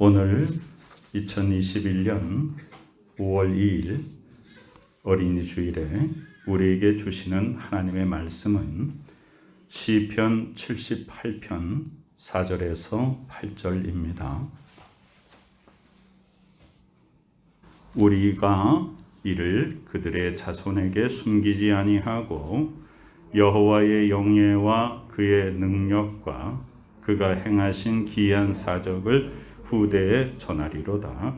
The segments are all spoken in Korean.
오늘 2021년 5월 2일 어린이 주일에 우리에게 주시는 하나님의 말씀은 시편 78편 4절에서 8절입니다. 우리가 이를 그들의 자손에게 숨기지 아니하고 여호와의 영예와 그의 능력과 그가 행하신 기이한 사적을 후대에 전하리로다.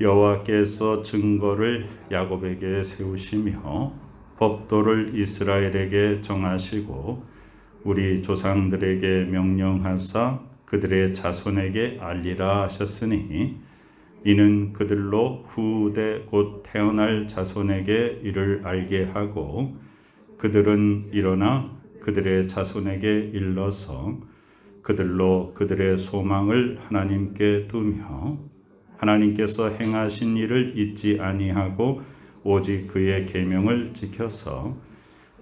여호와께서 증거를 야곱에게 세우시며 법도를 이스라엘에게 정하시고 우리 조상들에게 명령하사 그들의 자손에게 알리라 하셨으니 이는 그들로 후대 곧 태어날 자손에게 이를 알게 하고 그들은 일어나 그들의 자손에게 일러서 그들로 그들의 소망을 하나님께 두며 하나님께서 행하신 일을 잊지 아니하고 오직 그의 계명을 지켜서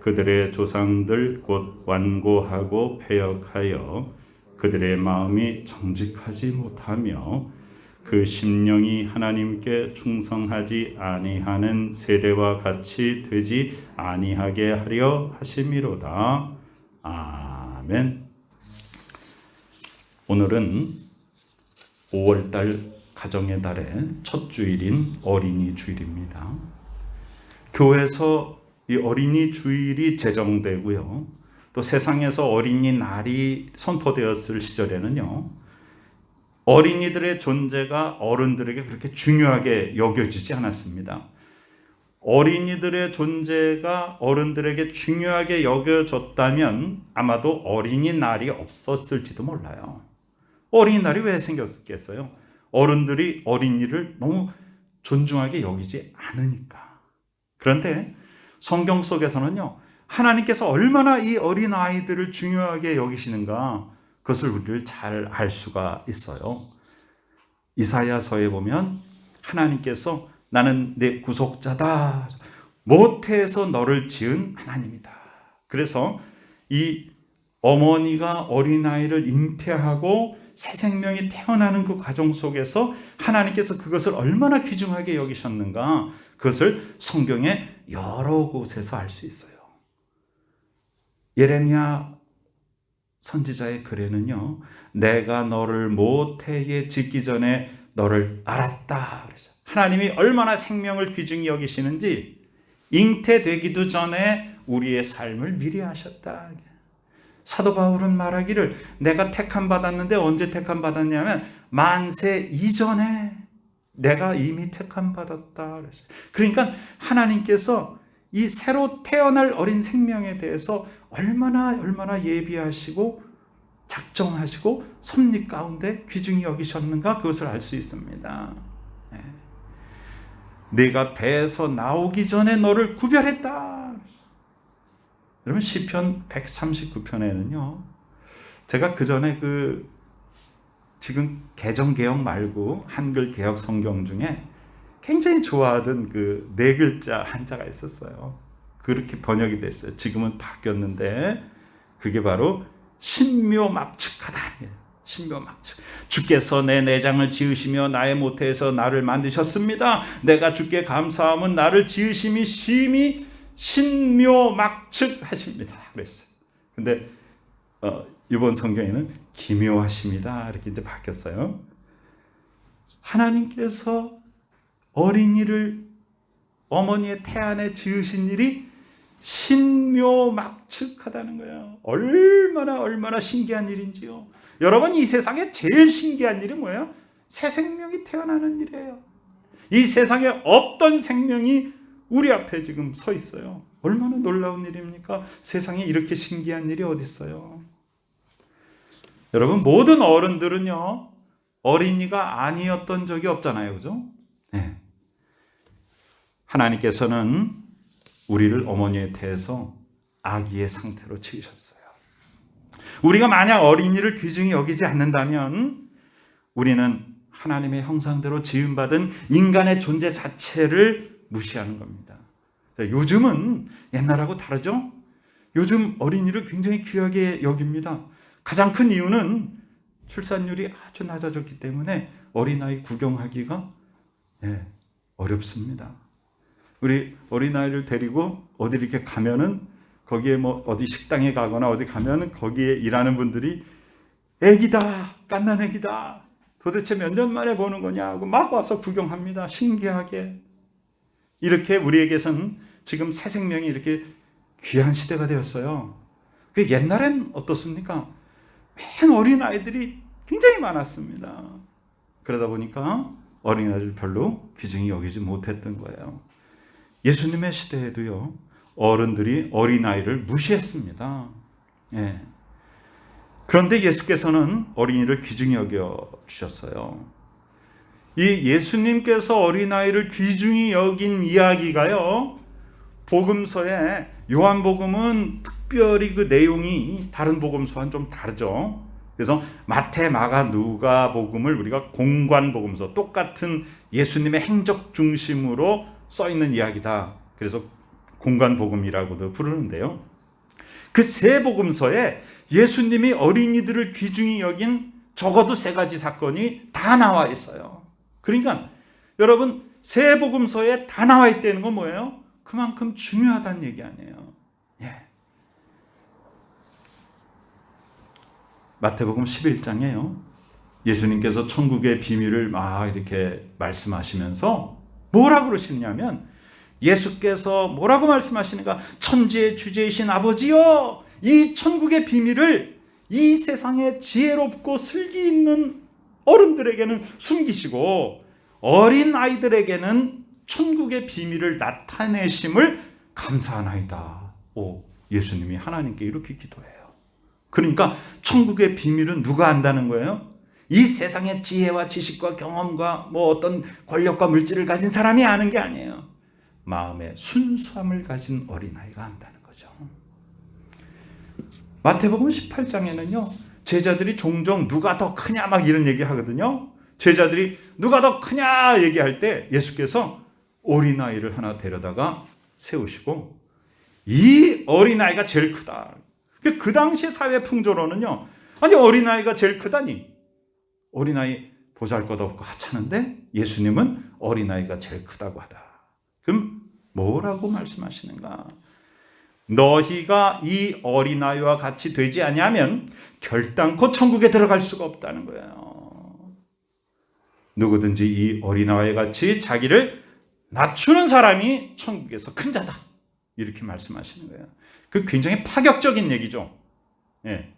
그들의 조상들 곧 완고하고 패역하여 그들의 마음이 정직하지 못하며 그 심령이 하나님께 충성하지 아니하는 세대와 같이 되지 아니하게 하려 하심이로다. 아멘. 오늘은 5월달 가정의 달의 첫 주일인 어린이 주일입니다. 교회에서 이 어린이 주일이 제정되고요. 또 세상에서 어린이 날이 선포되었을 시절에는요. 어린이들의 존재가 어른들에게 그렇게 중요하게 여겨지지 않았습니다. 어린이들의 존재가 어른들에게 중요하게 여겨졌다면 아마도 어린이날이 없었을지도 몰라요. 어린이날이 왜 생겼겠어요? 어른들이 어린이를 너무 존중하게 여기지 않으니까. 그런데 성경 속에서는요, 하나님께서 얼마나 이 어린아이들을 중요하게 여기시는가, 그것을 우리를 잘 알 수가 있어요. 이사야서에 보면 하나님께서 나는 내 구속자다. 모태에서 너를 지은 하나님이다. 그래서 이 어머니가 어린아이를 잉태하고 새 생명이 태어나는 그 과정 속에서 하나님께서 그것을 얼마나 귀중하게 여기셨는가 그것을 성경의 여러 곳에서 알 수 있어요. 예레미야 선지자의 글에는요, 내가 너를 모태에 짓기 전에 너를 알았다. 하나님이 얼마나 생명을 귀중히 여기시는지 잉태되기도 전에 우리의 삶을 미리 하셨다. 사도 바울은 말하기를 내가 택함 받았는데 언제 택함 받았냐면 만세 이전에 내가 이미 택함 받았다. 그러니까 하나님께서 이 새로 태어날 어린 생명에 대해서 얼마나 얼마나 예비하시고 작정하시고 섭리 가운데 귀중히 여기셨는가 그것을 알 수 있습니다. 네. 내가 배에서 나오기 전에 너를 구별했다. 여러분 시편 139편에는요. 제가 그 전에 그 지금 개정 개혁 말고 한글 개혁 성경 중에 굉장히 좋아하던 그 네 글자 한자가 있었어요. 그렇게 번역이 됐어요. 지금은 바뀌었는데 그게 바로 신묘막측하다. 신묘막측. 주께서 내 내장을 지으시며 나의 모태에서 나를 만드셨습니다. 내가 주께 감사함은 나를 지으심이 심히 신묘막측 하십니다. 그랬어요. 근데 어, 이번 성경에는 기묘하십니다. 이렇게 이제 바뀌었어요. 하나님께서 어린이를 어머니의 태 안에 지으신 일이 신묘막측하다는 거예요. 얼마나 얼마나 신기한 일인지요. 여러분 이 세상에 제일 신기한 일이 뭐예요? 새 생명이 태어나는 일이에요. 이 세상에 없던 생명이 우리 앞에 지금 서 있어요. 얼마나 놀라운 일입니까? 세상에 이렇게 신기한 일이 어디 있어요? 여러분 모든 어른들은요 어린이가 아니었던 적이 없잖아요, 그죠? 네. 하나님께서는 우리를 어머니에 대해서 아기의 상태로 지으셨어요. 우리가 만약 어린이를 귀중히 여기지 않는다면 우리는 하나님의 형상대로 지음받은 인간의 존재 자체를 무시하는 겁니다. 요즘은 옛날하고 다르죠? 요즘 어린이를 굉장히 귀하게 여깁니다. 가장 큰 이유는 출산율이 아주 낮아졌기 때문에 어린아이 구경하기가 예, 어렵습니다. 우리 어린아이를 데리고 어디 이렇게 가면은 거기에 뭐 어디 식당에 가거나 어디 가면은 거기에 일하는 분들이 애기다 깐난 애기다 도대체 몇 년 만에 보는 거냐고 막 와서 구경합니다 신기하게 이렇게 우리에게선 지금 새 생명이 이렇게 귀한 시대가 되었어요. 그 옛날엔 어떻습니까? 맨 어린 아이들이 굉장히 많았습니다. 그러다 보니까 어린아이를 별로 귀중히 여기지 못했던 거예요. 예수님의 시대에도요 어른들이 어린아이를 무시했습니다. 예. 그런데 예수께서는 어린이를 귀중히 여겨 주셨어요. 이 예수님께서 어린아이를 귀중히 여긴 이야기가요. 복음서에 요한복음은 특별히 그 내용이 다른 복음서와는 좀 다르죠. 그래서 마태, 마가, 누가 복음을 우리가 공관 복음서 똑같은 예수님의 행적 중심으로 써 있는 이야기다. 그래서 공관 복음이라고도 부르는데요. 그 세 복음서에 예수님이 어린이들을 귀중히 여긴 적어도 세 가지 사건이 다 나와 있어요. 그러니까 여러분 세 복음서에 다 나와 있다는 건 뭐예요? 그만큼 중요하다는 얘기 아니에요. 예. 마태복음 11장에요. 예수님께서 천국의 비밀을 막 이렇게 말씀하시면서 뭐라 그러시냐면 예수께서 뭐라고 말씀하시는가? 천지의 주제이신 아버지여 이 천국의 비밀을 이 세상에 지혜롭고 슬기 있는 어른들에게는 숨기시고 어린 아이들에게는 천국의 비밀을 나타내심을 감사하나이다. 오, 예수님이 하나님께 이렇게 기도해요. 그러니까 천국의 비밀은 누가 안다는 거예요? 이 세상의 지혜와 지식과 경험과 뭐 어떤 권력과 물질을 가진 사람이 아는 게 아니에요. 마음의 순수함을 가진 어린아이가 안다는 거죠. 마태복음 18장에는요. 제자들이 종종 누가 더 크냐 막 이런 얘기 하거든요. 제자들이 누가 더 크냐 얘기할 때 예수께서 어린아이를 하나 데려다가 세우시고 이 어린아이가 제일 크다. 그 당시 사회 풍조로는요. 아니 어린아이가 제일 크다니. 어린아이 보잘것없고 하찮은데 예수님은 어린아이가 제일 크다고 하다. 그럼 뭐라고 말씀하시는가? 너희가 이 어린아이와 같이 되지 아니하면 결단코 천국에 들어갈 수가 없다는 거예요. 누구든지 이 어린아이와 같이 자기를 낮추는 사람이 천국에서 큰 자다. 이렇게 말씀하시는 거예요. 그 굉장히 파격적인 얘기죠. 예.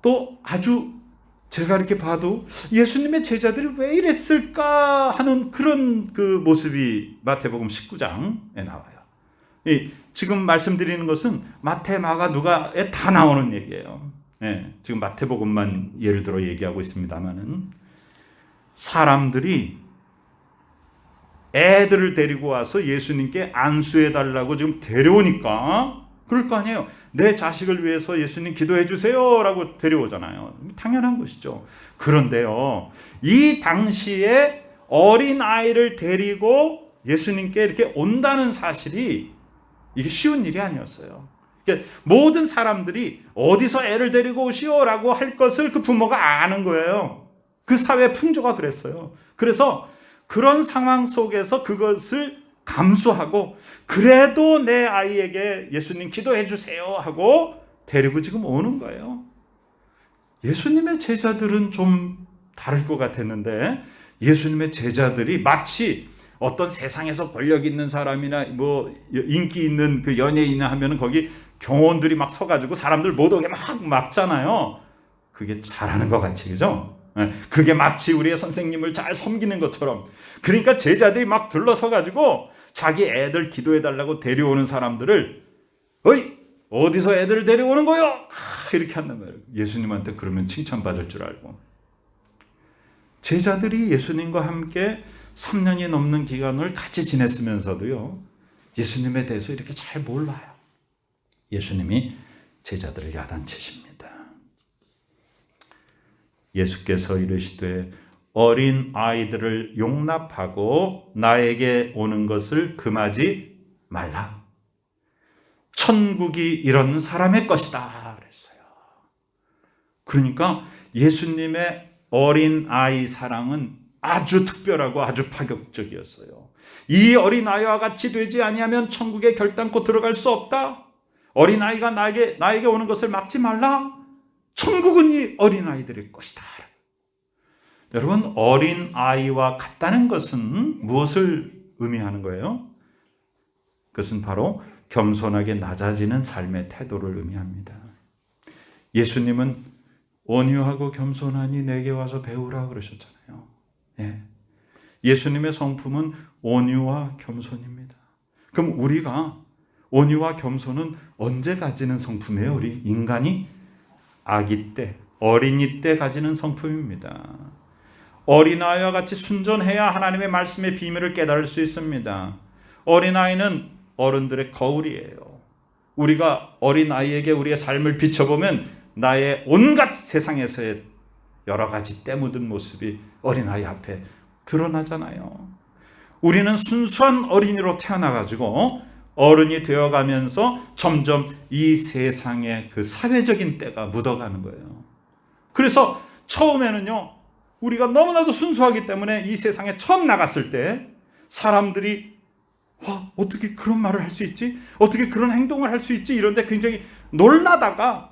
또 아주 제가 이렇게 봐도 예수님의 제자들이 왜 이랬을까 하는 그런 그 모습이 마태복음 19장에 나와요. 이 지금 말씀드리는 것은 마태, 마가, 누가에 다 나오는 얘기예요. 예, 지금 마태복음만 예를 들어 얘기하고 있습니다만은 사람들이 애들을 데리고 와서 예수님께 안수해 달라고 지금 데려오니까 그럴 거 아니에요. 내 자식을 위해서 예수님 기도해 주세요라고 데려오잖아요. 당연한 것이죠. 그런데요. 이 당시에 어린 아이를 데리고 예수님께 이렇게 온다는 사실이 이게 쉬운 일이 아니었어요. 그러니까 모든 사람들이 어디서 애를 데리고 오시오라고 할 것을 그 부모가 아는 거예요. 그 사회 풍조가 그랬어요. 그래서 그런 상황 속에서 그것을 감수하고 그래도 내 아이에게 예수님 기도해 주세요 하고 데리고 지금 오는 거예요. 예수님의 제자들은 좀 다를 것 같았는데 예수님의 제자들이 마치 어떤 세상에서 권력 있는 사람이나 뭐 인기 있는 그 연예인이나 하면은 거기 경호원들이 막 서가지고 사람들 못 오게 막 막잖아요. 그게 잘하는 것 같이 그죠? 예, 그게 마치 우리의 선생님을 잘 섬기는 것처럼. 그러니까 제자들이 막 둘러서 가지고 자기 애들 기도해 달라고 데려오는 사람들을, 어이, 어디서 애들을 데려오는 거요? 아, 이렇게 한단 말이에요. 예수님한테 그러면 칭찬받을 줄 알고. 제자들이 예수님과 함께 3년이 넘는 기간을 같이 지냈으면서도요, 예수님에 대해서 이렇게 잘 몰라요. 예수님이 제자들을 야단치십니다. 예수께서 이르시되 어린 아이들을 용납하고 나에게 오는 것을 금하지 말라. 천국이 이런 사람의 것이다. 그랬어요. 그러니까 예수님의 어린 아이 사랑은 아주 특별하고 아주 파격적이었어요. 이 어린 아이와 같이 되지 아니하면 천국에 결단코 들어갈 수 없다. 어린 아이가 나에게 나에게 오는 것을 막지 말라. 천국은 이 어린 아이들의 것이다. 여러분 어린 아이와 같다는 것은 무엇을 의미하는 거예요? 그것은 바로 겸손하게 낮아지는 삶의 태도를 의미합니다. 예수님은 온유하고 겸손하니 내게 와서 배우라 그러셨잖아요. 예. 예수님의 성품은 온유와 겸손입니다. 그럼 우리가 온유와 겸손은 언제 가지는 성품이에요? 우리 인간이 아기 때, 어린이 때 가지는 성품입니다. 어린아이와 같이 순전해야 하나님의 말씀의 비밀을 깨달을 수 있습니다. 어린아이는 어른들의 거울이에요. 우리가 어린아이에게 우리의 삶을 비춰보면 나의 온갖 세상에서의 여러 가지 때 묻은 모습이 어린아이 앞에 드러나잖아요. 우리는 순수한 어린이로 태어나가지고 어른이 되어가면서 점점 이 세상의 그 사회적인 때가 묻어가는 거예요. 그래서 처음에는요, 우리가 너무나도 순수하기 때문에 이 세상에 처음 나갔을 때 사람들이 와, 어떻게 그런 말을 할 수 있지? 어떻게 그런 행동을 할 수 있지? 이런데 굉장히 놀라다가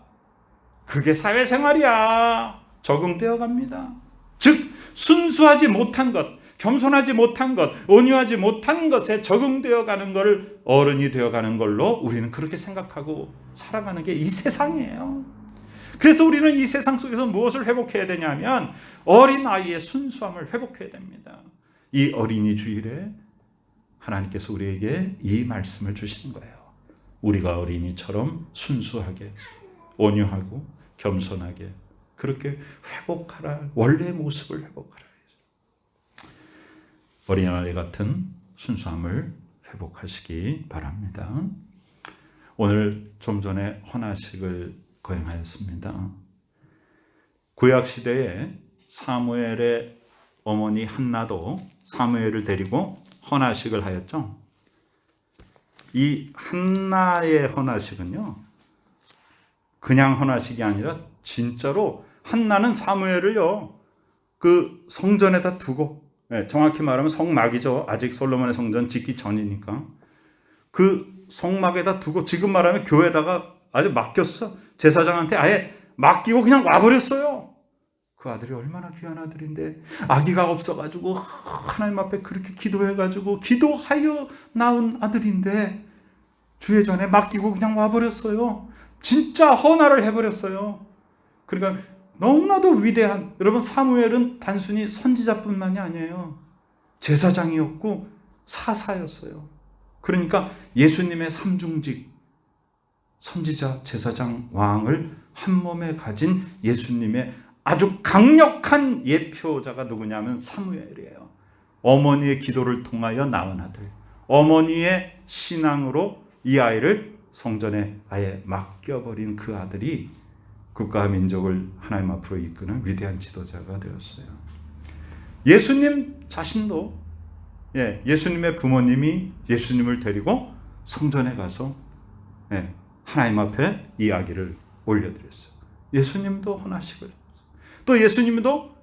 그게 사회생활이야. 적응되어 갑니다. 즉, 순수하지 못한 것, 겸손하지 못한 것, 온유하지 못한 것에 적응되어 가는 것을 어른이 되어 가는 걸로 우리는 그렇게 생각하고 살아가는 게 이 세상이에요. 그래서 우리는 이 세상 속에서 무엇을 회복해야 되냐면 어린 아이의 순수함을 회복해야 됩니다. 이 어린이 주일에 하나님께서 우리에게 이 말씀을 주시는 거예요. 우리가 어린이처럼 순수하게 온유하고 겸손하게 그렇게 회복하라 원래의 모습을 회복하라. 어린아이 같은 순수함을 회복하시기 바랍니다. 오늘 좀 전에 헌화식을 거행하였습니다. 구약 시대에 사무엘의 어머니 한나도 사무엘을 데리고 헌화식을 하였죠. 이 한나의 헌화식은요, 그냥 헌화식이 아니라 진짜로 한나는 사무엘을요, 그 성전에다 두고, 네, 정확히 말하면 성막이죠. 아직 솔로몬의 성전 짓기 전이니까. 그 성막에다 두고, 지금 말하면 교회다가 아주 맡겼어. 제사장한테 아예 맡기고 그냥 와버렸어요. 그 아들이 얼마나 귀한 아들인데 아기가 없어가지고 하나님 앞에 그렇게 기도해가지고 기도하여 낳은 아들인데 주의 전에 맡기고 그냥 와버렸어요. 진짜 헌화를 해버렸어요. 그러니까 너무나도 위대한 여러분 사무엘은 단순히 선지자뿐만이 아니에요. 제사장이었고 사사였어요. 그러니까 예수님의 삼중직 선지자, 제사장, 왕을 한 몸에 가진 예수님의 아주 강력한 예표자가 누구냐면 사무엘이에요. 어머니의 기도를 통하여 낳은 아들. 어머니의 신앙으로 이 아이를 성전에 아예 맡겨버린 그 아들이 국가와 민족을 하나님 앞으로 이끄는 위대한 지도자가 되었어요. 예수님 자신도 예, 예수님의 부모님이 예수님을 데리고 성전에 가서 예, 하나님 앞에 이야기를 올려드렸어요. 예수님도 헌하식을 또 예수님도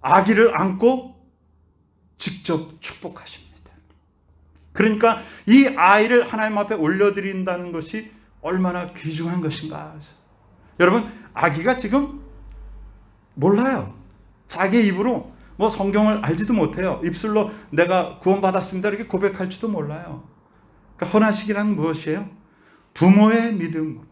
아기를 안고 직접 축복하십니다. 그러니까 이 아이를 하나님 앞에 올려드린다는 것이 얼마나 귀중한 것인가. 여러분, 아기가 지금 몰라요. 자기 입으로 뭐 성경을 알지도 못해요. 입술로 내가 구원받았습니다. 이렇게 고백할지도 몰라요. 그러니까 헌화식이란 무엇이에요? 부모의 믿음으로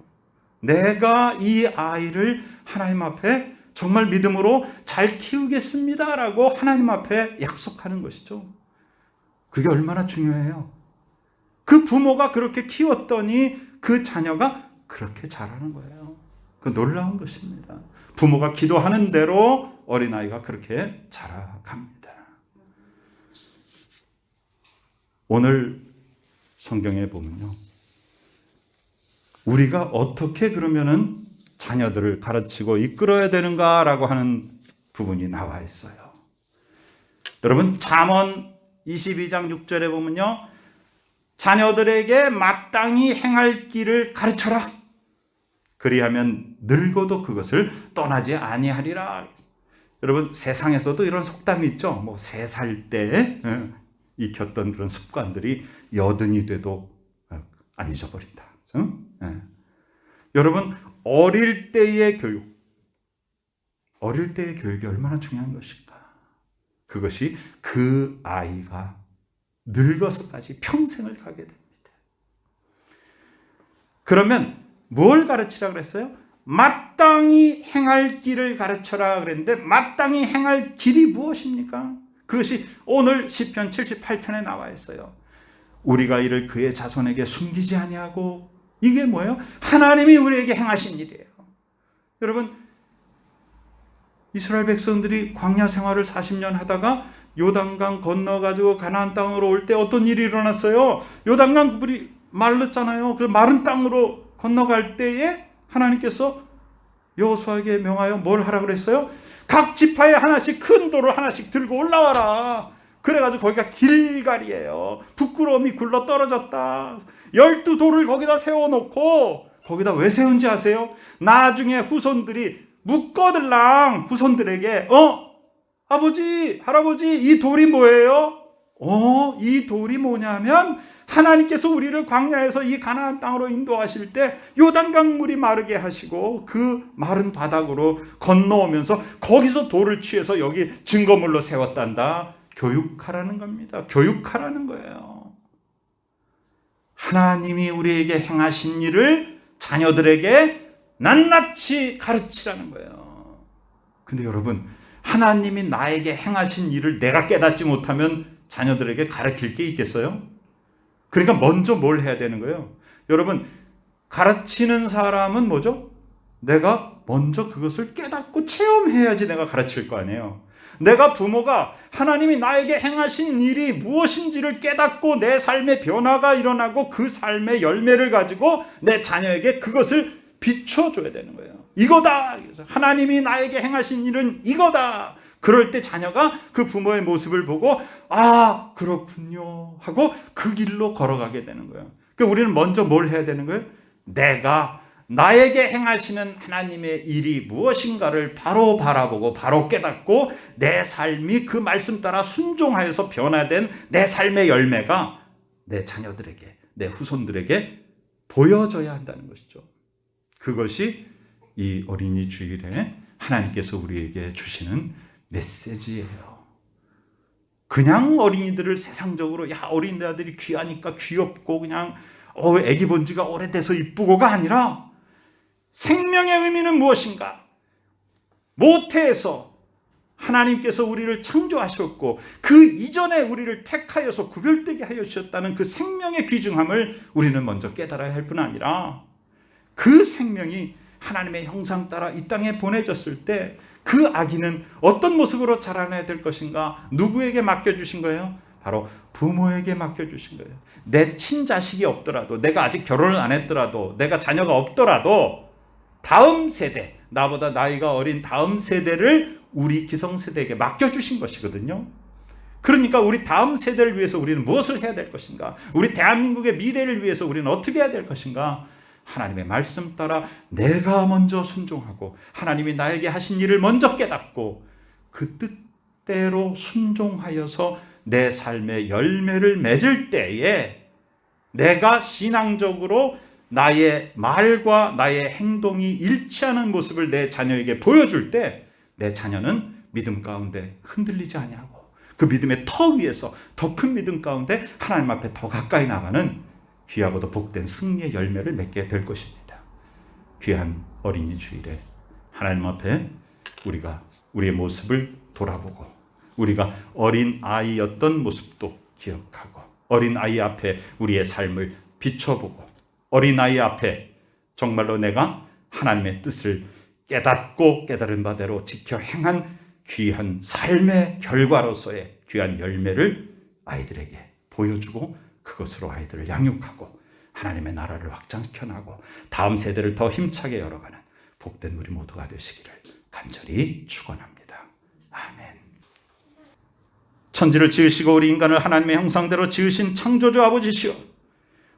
내가 이 아이를 하나님 앞에 정말 믿음으로 잘 키우겠습니다 라고 하나님 앞에 약속하는 것이죠. 그게 얼마나 중요해요. 그 부모가 그렇게 키웠더니 그 자녀가 그렇게 자라는 거예요. 그 놀라운 것입니다. 부모가 기도하는 대로 어린아이가 그렇게 자라갑니다. 오늘 성경에 보면요. 우리가 어떻게 그러면은 자녀들을 가르치고 이끌어야 되는가라고 하는 부분이 나와 있어요. 여러분 잠언 22장 6절에 보면요. 자녀들에게 마땅히 행할 길을 가르쳐라. 그리하면 늙어도 그것을 떠나지 아니하리라. 여러분 세상에서도 이런 속담이 있죠. 뭐 세 살 때 익혔던 그런 습관들이 여든이 돼도 어, 안 잊어버린다. 예. 여러분 어릴 때의 교육, 어릴 때의 교육이 얼마나 중요한 것인가. 그것이 그 아이가 늙어서까지 평생을 가게 됩니다. 그러면 뭘 가르치라 그랬어요? 마땅히 행할 길을 가르쳐라 그랬는데 마땅히 행할 길이 무엇입니까? 그것이 오늘 시편 78편에 나와 있어요. 우리가 이를 그의 자손에게 숨기지 아니하고 이게 뭐예요? 하나님이 우리에게 행하신 일이에요. 여러분 이스라엘 백성들이 광야 생활을 40년 하다가 요단강 건너 가지고 가나안 땅으로 올 때 어떤 일이 일어났어요? 요단강 물이 말랐잖아요. 그 마른 땅으로 건너갈 때에 하나님께서 여호수아에게 명하여 뭘 하라 그랬어요? 각 지파에 하나씩 큰 돌을 하나씩 들고 올라와라. 그래가지고 거기가 길갈이에요. 부끄러움이 굴러 떨어졌다. 열두 돌을 거기다 세워놓고 거기다 왜 세운지 아세요? 나중에 후손들이 묻거들랑 후손들에게 어 아버지 할아버지 이 돌이 뭐예요? 어 이 돌이 뭐냐면 하나님께서 우리를 광야에서 이 가나안 땅으로 인도하실 때 요단강 물이 마르게 하시고 그 마른 바닥으로 건너오면서 거기서 돌을 취해서 여기 증거물로 세웠단다. 교육하라는 겁니다. 교육하라는 거예요. 하나님이 우리에게 행하신 일을 자녀들에게 낱낱이 가르치라는 거예요. 근데 여러분, 하나님이 나에게 행하신 일을 내가 깨닫지 못하면 자녀들에게 가르칠 게 있겠어요? 그러니까 먼저 뭘 해야 되는 거예요? 여러분, 가르치는 사람은 뭐죠? 내가 먼저 그것을 깨닫고 체험해야지 내가 가르칠 거 아니에요. 내가 부모가 하나님이 나에게 행하신 일이 무엇인지를 깨닫고 내 삶의 변화가 일어나고 그 삶의 열매를 가지고 내 자녀에게 그것을 비춰줘야 되는 거예요. 이거다. 하나님이 나에게 행하신 일은 이거다. 그럴 때 자녀가 그 부모의 모습을 보고 아 그렇군요 하고 그 길로 걸어가게 되는 거예요. 그러니까 우리는 먼저 뭘 해야 되는 거예요? 내가 나에게 행하시는 하나님의 일이 무엇인가를 바로 바라보고 바로 깨닫고 내 삶이 그 말씀 따라 순종하여서 변화된 내 삶의 열매가 내 자녀들에게 내 후손들에게 보여져야 한다는 것이죠. 그것이 이 어린이 주일에 하나님께서 우리에게 주시는 메시지예요. 그냥 어린이들을 세상적으로 야 어린 아들이 귀하니까 귀엽고 그냥 어 애기 본 지가 오래돼서 이쁘고가 아니라 생명의 의미는 무엇인가? 모태에서 하나님께서 우리를 창조하셨고 그 이전에 우리를 택하여서 구별되게 하여 주셨다는 그 생명의 귀중함을 우리는 먼저 깨달아야 할 뿐 아니라 그 생명이 하나님의 형상 따라 이 땅에 보내졌을 때 그 아기는 어떤 모습으로 자라나야 될 것인가? 누구에게 맡겨주신 거예요? 바로 부모에게 맡겨주신 거예요. 내 친자식이 없더라도, 내가 아직 결혼을 안 했더라도, 내가 자녀가 없더라도, 다음 세대, 나보다 나이가 어린 다음 세대를 우리 기성세대에게 맡겨주신 것이거든요. 그러니까 우리 다음 세대를 위해서 우리는 무엇을 해야 될 것인가? 우리 대한민국의 미래를 위해서 우리는 어떻게 해야 될 것인가? 하나님의 말씀 따라 내가 먼저 순종하고 하나님이 나에게 하신 일을 먼저 깨닫고 그 뜻대로 순종하여서 내 삶의 열매를 맺을 때에 내가 신앙적으로 나의 말과 나의 행동이 일치하는 모습을 내 자녀에게 보여줄 때 내 자녀는 믿음 가운데 흔들리지 아니하고 그 믿음의 터 위에서 더 큰 믿음 가운데 하나님 앞에 더 가까이 나가는 귀하고도 복된 승리의 열매를 맺게 될 것입니다. 귀한 어린이 주일에 하나님 앞에 우리가 우리의 모습을 돌아보고 우리가 어린 아이였던 모습도 기억하고 어린 아이 앞에 우리의 삶을 비춰보고 어린 아이 앞에 정말로 내가 하나님의 뜻을 깨닫고 깨달은 바대로 지켜 행한 귀한 삶의 결과로서의 귀한 열매를 아이들에게 보여주고 그것으로 아이들을 양육하고 하나님의 나라를 확장시켜 나고 다음 세대를 더 힘차게 열어가는 복된 우리 모두가 되시기를 간절히 축원합니다. 아멘. 천지를 지으시고 우리 인간을 하나님의 형상대로 지으신 창조주 아버지시여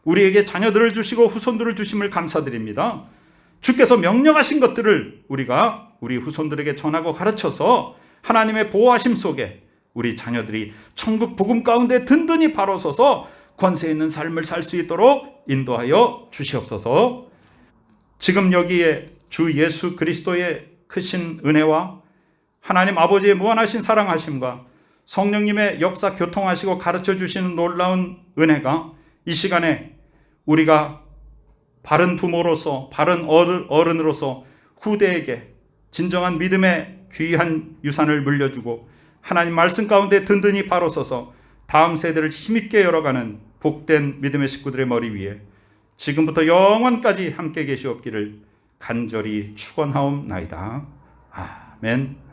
우리에게 자녀들을 주시고 후손들을 주심을 감사드립니다. 주께서 명령하신 것들을 우리가 우리 후손들에게 전하고 가르쳐서 하나님의 보호하심 속에 우리 자녀들이 천국 복음 가운데 든든히 바로 서서 권세 있는 삶을 살 수 있도록 인도하여 주시옵소서. 지금 여기에 주 예수 그리스도의 크신 은혜와 하나님 아버지의 무한하신 사랑하심과 성령님의 역사 교통하시고 가르쳐 주시는 놀라운 은혜가 이 시간에 우리가 바른 부모로서 바른 어른- 어른으로서 후대에게 진정한 믿음의 귀한 유산을 물려주고 하나님 말씀 가운데 든든히 바로 서서 다음 세대를 힘있게 열어가는 복된 믿음의 식구들의 머리 위에 지금부터 영원까지 함께 계시옵기를 간절히 축원하옵나이다. 아멘.